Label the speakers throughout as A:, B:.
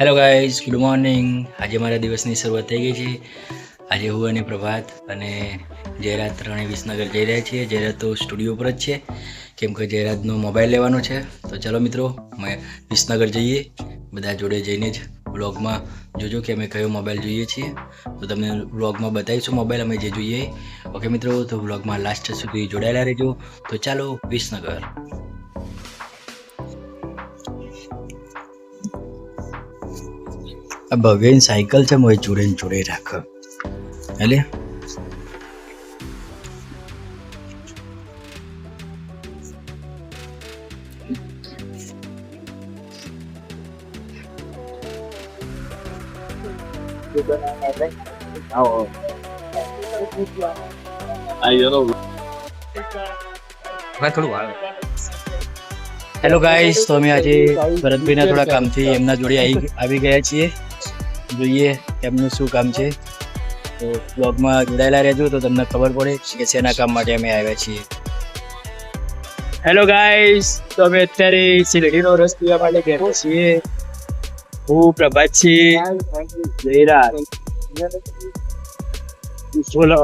A: Hello guys good morning આજે મારા દિવસની શરૂઆત થઈ ગઈ છે. આજે હું અને પ્રભાત અને જયરાજ ત્રણે વિસનગર જઈ રહ્યા છીએ. જયરાજ તો સ્ટુડિયો પર જ છે. કેમ કે જયરાજનો મોબાઈલ લેવાનો છે. તો ચલો મિત્રો, અમે વિસનગર જઈએ. બધા જોડે જઈને જ વ્લોગમાં જોજો કે અમે કયો મોબાઈલ જોઈએ છીએ. તો તમને વ્લોગમાં બતાવીશું મોબાઈલ, અમે જે જોઈએ. ઓકે મિત્રો, તો વ્લોગમાં લાસ્ટ સુધી જોડાયેલા રહેજો. તો ચાલો વિસનગર. આ ભવ્યની સાયકલ છે મોય જોડે જોડે રાખ. એટલે હેલો ગાઈસ તો અમે આજે ભરતભાઈના થોડા કામથી એમના જોડે આવી આવી ગયા છીએ. જોઈએ એમનું શું કામ છે. તો બ્લોગમાં જોડાયેલા રહેજો તો તમને ખબર પડે કે શેના કામ માટે અમે આવ્યા છીએ. હેલો ગાઈસ તો અમે અત્યારે શિરડીનો રસ પીવા માટે ગયા છીએ. હું પ્રભાત છીએ. જયરાજ બોલો.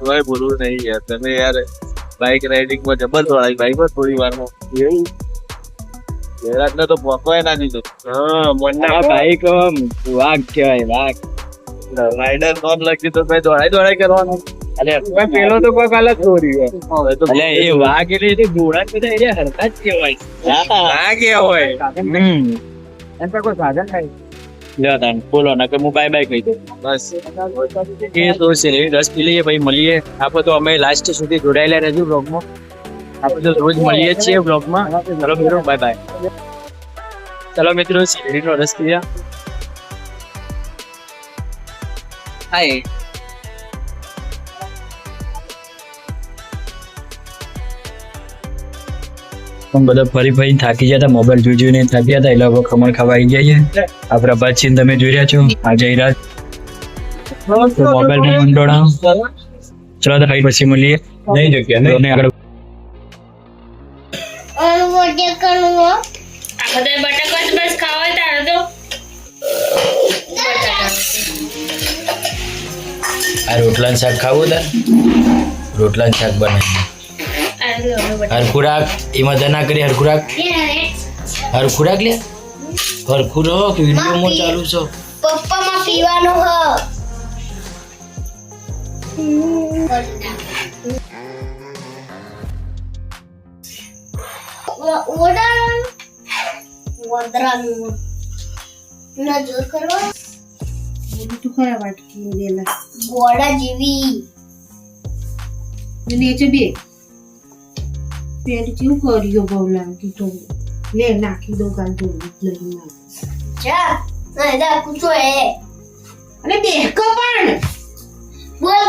B: હવે બોલવું નહીં યાર તમે યાર બાઇક રાઇડિંગમાં જબર થોડા બાઇકમાં થોડી વારમાં જયરાજ ને તો ભોકો ના દીધું.
A: હા મોટા કો વાઘ કહેવાય વાઘ.
B: રાઇડર નોન લખી તો ભાઈ દોડાઈ દોડાઈ કરવાનું.
A: અલે પેલો તો કોઈ અલગ છોરી
B: હવે તો
A: એટલે એ વાઘ એટલે એ ઘોડા બધા એટલે હરતા જ કહેવાય.
B: ના કે
A: હમ. એમ કોઈ સાધન થાય લ્યો તાન બોલો ના કે હું બાય બાય કહી દઉં.
B: બસ.
A: એ તો છે રસ પી લઈએ ભાઈ મળીએ. આપણે તો અમે લાસ્ટ સુધી જોડાયેલા રહેજો બ્લોગમાં આપણે તો રોજ મળીએ છીએ બ્લોગમાં ચલો મિત્રો બાય બાય ચલો મિત્રો શેરડીનો રસ પીયા
B: હાય
A: પણ બધા ફરી ફરી થાકી ગયા હતા મોબાઈલ જોઈ જોઈને થાકી ગયા હતા એટલે હવે ખમણ ખાવા આવી ગયા છે. આ પ્રભાત સિંહ તમે જોઈ રહ્યા છો આ જયરાજ મોબાઈલ મંડોળા ચલો તો ભાઈ પછી મળીએ. નહીં જગ્યા નહીં આગળ
C: આ બધા બટાકા જ બસ ખાવા હોય તારે તો.
A: આ રોટલા શાક ખાવું તાર? રોટલા શાક બનાવી હરખુરાક એમાં તો ના કરી હરખુરાક હરખુરાક લે. હરખુરાક મો ચાલુ છો.
C: પપ્પામાં પીવાનો હ. ઓડાનું વદરાનું નજર કરવા
D: તું ખરા વાટકી દેલા
C: ગોળા જેવી.
D: નીચે બે. પેટ કેવું કર્યો બહુ લાગતી તો લે નાખી દો કાલ તો લઈ ના
C: જા. ના દા કુછો હે
D: અને બે કપણ.
C: બોલ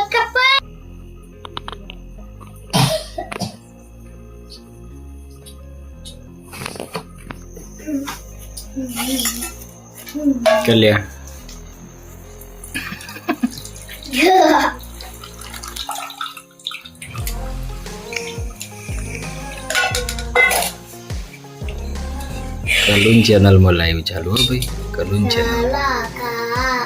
C: કપા
A: કલ્યાણ કલુન ચેનલમાં લાઈવ ચાલુ હો ભાઈ કલુન ચેનલ
C: લાકા